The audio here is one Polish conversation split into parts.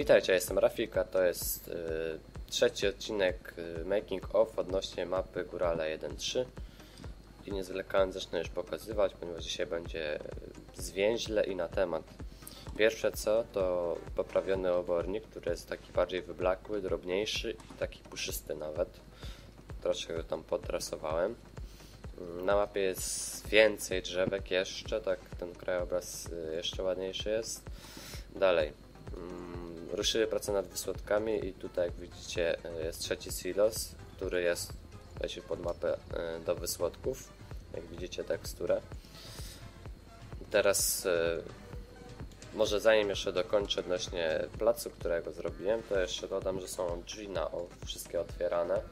Witajcie, jestem Rafika, to jest y, trzeci odcinek y, Making of odnośnie mapy Górale 1.3 i nie zacznę już pokazywać, ponieważ dzisiaj będzie zwięźle i na temat. Pierwsze co to poprawiony obornik, który jest taki bardziej wyblakły, drobniejszy i taki puszysty nawet. Troszkę go tam podrasowałem. Na mapie jest więcej drzewek jeszcze, tak ten krajobraz y, jeszcze ładniejszy jest. Dalej. Ruszyły prace nad wysłodkami i tutaj jak widzicie y, jest trzeci silos, który jest wejście pod mapę y, do wysłodków. Jak widzicie teksturę. Teraz może zanim jeszcze dokończę odnośnie placu, którego zrobiłem, to jeszcze dodam, że są drzwi na o, wszystkie otwierane. Mm,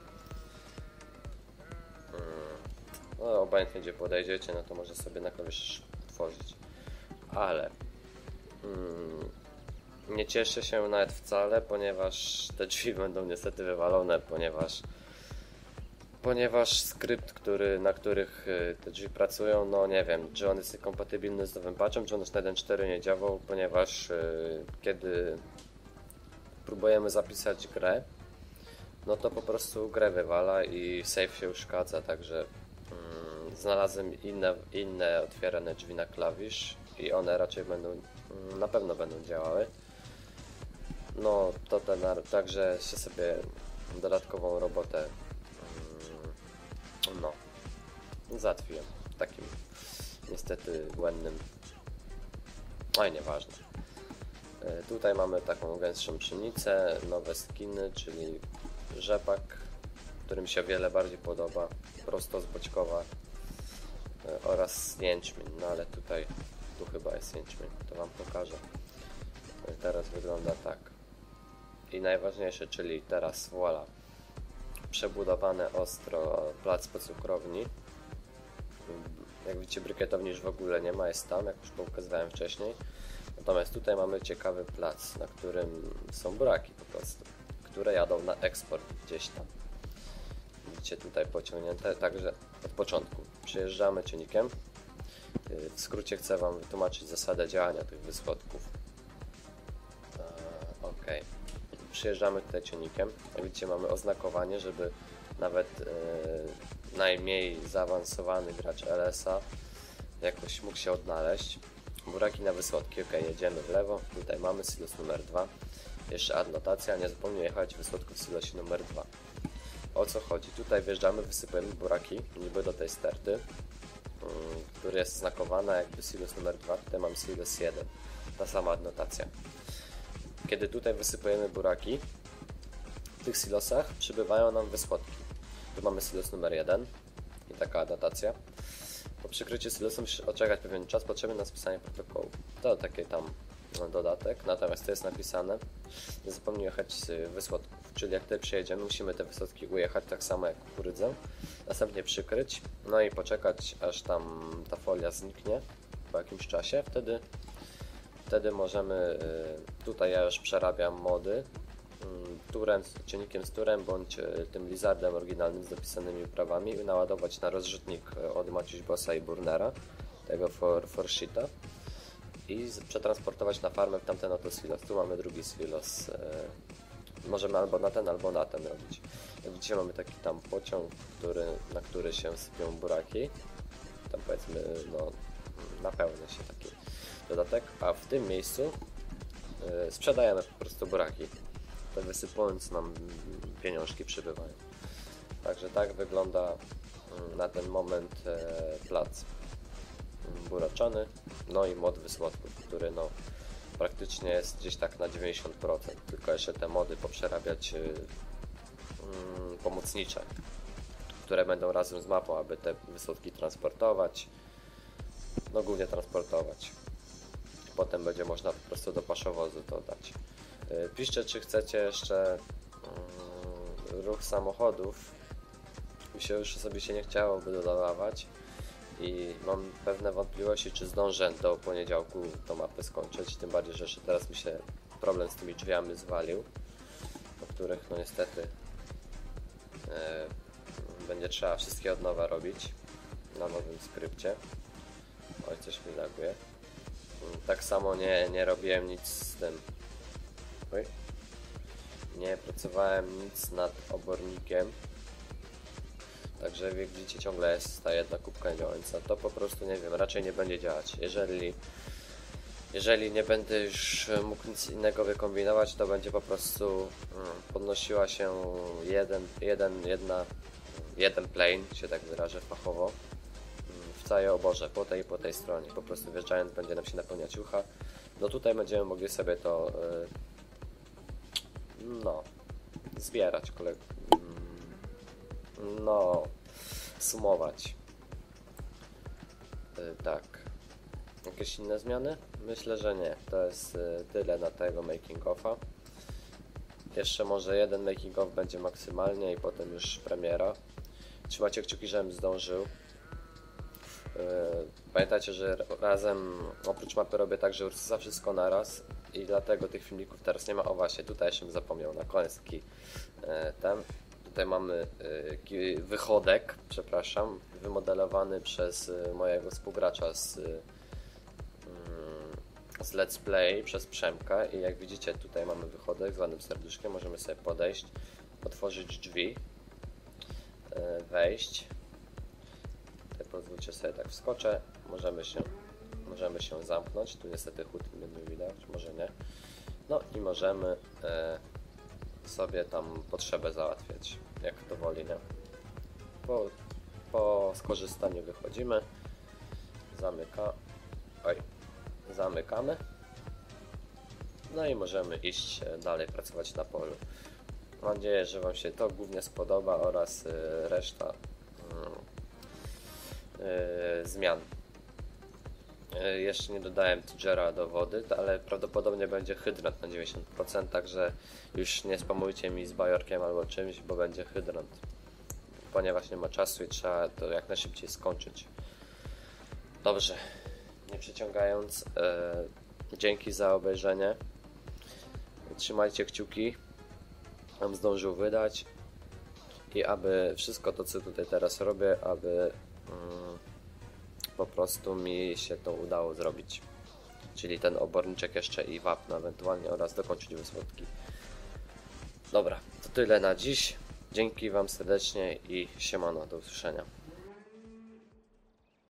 No, obojętnie gdzie podejdziecie, no to może sobie na klawisz otworzyć. Ale mm, nie cieszę się nawet wcale, ponieważ te drzwi będą niestety wywalone, ponieważ ponieważ skrypt, który, na których y, te drzwi pracują, no nie wiem, czy on jest kompatybilny z nowym patchem, czy on już na 1.4 nie działał, ponieważ y, kiedy próbujemy zapisać grę, no to po prostu grę wywala i save się uszkadza, także mm, znalazłem inne, inne otwierane drzwi na klawisz i one raczej będą, mm, na pewno będą działały. No to ten, także się sobie dodatkową robotę mm, no załatwiłem takim niestety błędnym. Ale nieważne. E, tutaj mamy taką gęstszą pszenicę nowe skiny czyli rzepak który mi się wiele bardziej podoba prosto z boćkowa e, oraz jęczmień. No ale tutaj tu chyba jest jęczmień to wam pokażę. E, teraz wygląda tak i najważniejsze czyli teraz voila przebudowane ostro plac po cukrowni. Jak widzicie, brykietowni już w ogóle nie ma, jest tam, jak już pokazywałem wcześniej. Natomiast tutaj mamy ciekawy plac, na którym są buraki po prostu, które jadą na eksport gdzieś tam. Widzicie tutaj pociągnięte, także od początku przyjeżdżamy ciągnikiem. Yy, W skrócie chcę Wam wytłumaczyć zasadę działania tych wyschodków. Eee, Okej przyjeżdżamy tutaj ciągnikiem. Jak widzicie mamy oznakowanie, żeby nawet e, najmniej zaawansowany gracz LS-a jakoś mógł się odnaleźć. Buraki na wysłodki, ok, jedziemy w lewo, tutaj mamy silos numer 2. Jeszcze adnotacja, nie zapomnij jechać wysłodków w silosie numer 2. O co chodzi? Tutaj wjeżdżamy, wysypujemy buraki, niby do tej sterty, który jest znakowana jakby silos numer 2, tutaj mam silos 1. Ta sama adnotacja. Kiedy tutaj wysypujemy buraki, w tych silosach przybywają nam wyschodki. Tu mamy silos numer 1 i taka adnotacja. Po przykryciu silosu musisz oczekać pewien czas potrzebny na spisanie protokołu. To taki tam dodatek, natomiast to jest napisane. Nie zapomnij jechać z wyschodków, czyli jak tutaj przyjedziemy, musimy te wyschodki ujechać tak samo jak kukurydzę, następnie przykryć, no i poczekać aż tam ta folia zniknie po jakimś czasie, wtedy wtedy możemy, y, tutaj ja już przerabiam mody, mm, turem, ciągnikiem z turem bądź y, tym lizardem oryginalnym z dopisanymi prawami i naładować na rozrzutnik y, od Maciuś Bossa i Burnera, tego for, for i przetransportować na farmę w tamten oto silos. Tu mamy drugi silos. Możemy albo na ten, albo na ten robić. Jak widzicie mamy taki tam pociąg, który, na który się sypią buraki. Tam powiedzmy, no, napełnia się taki dodatek, a w tym miejscu y, sprzedajemy po prostu buraki. To wysypując nam pieniążki przybywają. Także tak wygląda mm, na ten moment e, plac buraczany, no i mod wysłodków, który no praktycznie jest gdzieś tak na 90%, tylko jeszcze te mody poprzerabiać y, mm, pomocnicze, które będą razem z mapą, aby te wysłodki transportować, no głównie transportować potem będzie można po prostu do paszowozu to dać. Yy, Piszcie, czy chcecie jeszcze yy, ruch samochodów. Mi się już sobie się nie chciałoby dodawać i mam pewne wątpliwości, czy zdążę do poniedziałku tą mapę skończyć, tym bardziej, że jeszcze teraz mi się problem z tymi drzwiami zwalił, do których no niestety yy, będzie trzeba wszystkie od nowa robić na nowym skrypcie. Tak samo nie, nie robiłem nic z tym Oj. Nie pracowałem nic nad obornikiem. Także jak widzicie ciągle jest ta jedna kubka działająca. To po prostu nie wiem, raczej nie będzie działać. Jeżeli jeżeli nie będę już mógł nic innego wykombinować, to będzie po prostu mm, podnosiła się jeden, jeden, jedna, jeden plane, się tak wyrażę fachowo, mm, w całej oborze, po tej po tej stronie. Po prostu wjeżdżając będzie nam się napełniać ucha. No tutaj będziemy mogli sobie to y, no zbierać, kole, mm, no sumować. Y, Tak. Jakieś inne zmiany? Myślę, że nie. To jest y, tyle na tego making offa. Jeszcze może jeden making off będzie maksymalnie i potem już premiera. Trzymajcie kciuki, żebym zdążył. Y, Pamiętajcie, że razem oprócz mapy robię także Ursusa wszystko naraz i dlatego tych filmików teraz nie ma. O właśnie, tutaj bym zapomniał na koniec taki e, ten. Tutaj mamy e, wychodek, przepraszam, wymodelowany przez e, mojego współgracza z, e, mm, z Let's Play, przez Przemka i jak widzicie tutaj mamy wychodek z ładnym serduszkiem, możemy sobie podejść, otworzyć drzwi, e, wejść. Pozwólcie sobie tak wskoczę, możemy się, możemy się zamknąć, tu niestety chód nie widać, może nie. No i możemy e, sobie tam potrzebę załatwiać, jak to woli, nie? Po, po skorzystaniu wychodzimy, zamyka, oj, zamykamy. No i możemy iść e, dalej pracować na polu. Mam nadzieję, że Wam się to głównie spodoba oraz e, reszta zmian. E, Jeszcze nie dodałem Tigera do wody, ale prawdopodobnie będzie hydrant na 90%, także już nie spamujcie mi z bajorkiem albo czymś, bo będzie hydrant. Ponieważ nie ma czasu i trzeba to jak najszybciej skończyć. Dobrze, nie przeciągając, e, dzięki za obejrzenie. Trzymajcie kciuki, abym zdążył wydać i aby wszystko to, co tutaj teraz robię, aby po prostu mi się to udało zrobić. Czyli ten oborniczek jeszcze i wapno ewentualnie oraz dokończyć wysłodki. Dobra, to tyle na dziś. Dzięki Wam serdecznie i siemano, do usłyszenia.